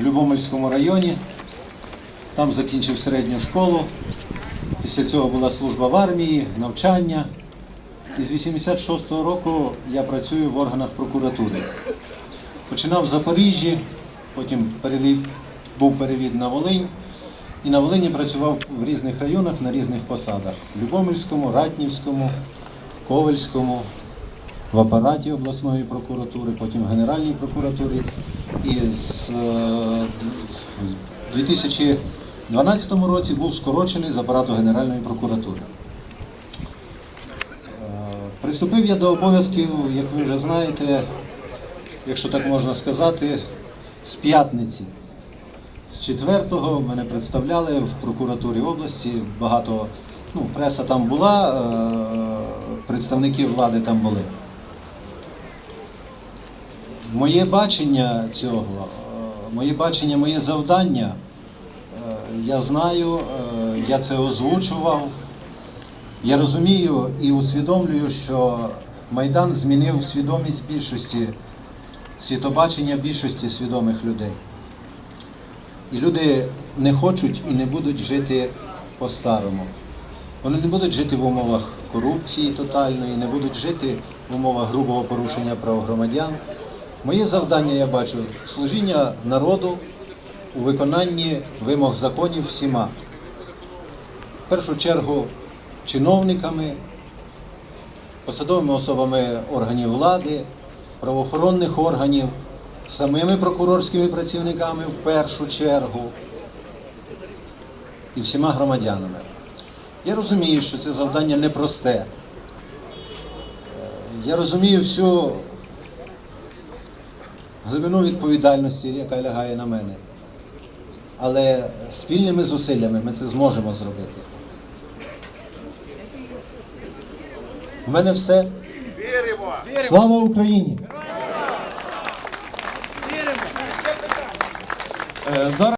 в Любомельському районі. Там закінчив середню школу. Після цього була служба в армії, навчання. І з 86-го року я працюю в органах прокуратури. Починав в Запоріжжі, потім перевід, був перевід на Волинь. І на Волині працював в різних районах на різних посадах: в Любомельському, Ратнівському, Ковельському, в апараті обласної прокуратури, потім в Генеральній прокуратурі. І з е, в 2012 році був скорочений з апарату Генеральної прокуратури. Е, Приступив я до обов'язків, як ви вже знаєте, якщо так можна сказати, з п'ятниці. З четвертого мене представляли в прокуратурі області. Багато ну, преса там була, е, представники влади там були. Моє бачення цього, е, моє бачення, моє завдання, е, я знаю, е, я це озвучував. Я розумію і усвідомлюю, що Майдан змінив свідомість більшості, світобачення більшості свідомих людей. І люди не хочуть і не будуть жити по-старому. Вони не будуть жити в умовах корупції тотальної, не будуть жити в умовах грубого порушення прав громадян. Моє завдання, я бачу, служіння народу у виконанні вимог законів всіма. В першу чергу чиновниками, посадовими особами органів влади, правоохоронних органів, самими прокурорськими працівниками в першу чергу і всіма громадянами. Я розумію, що це завдання непросте. Е, Я розумію всю глибину відповідальності, яка лягає на мене. Але спільними зусиллями ми це зможемо зробити. У мене все. Віримо! Слава Україні! Віримо! Зараз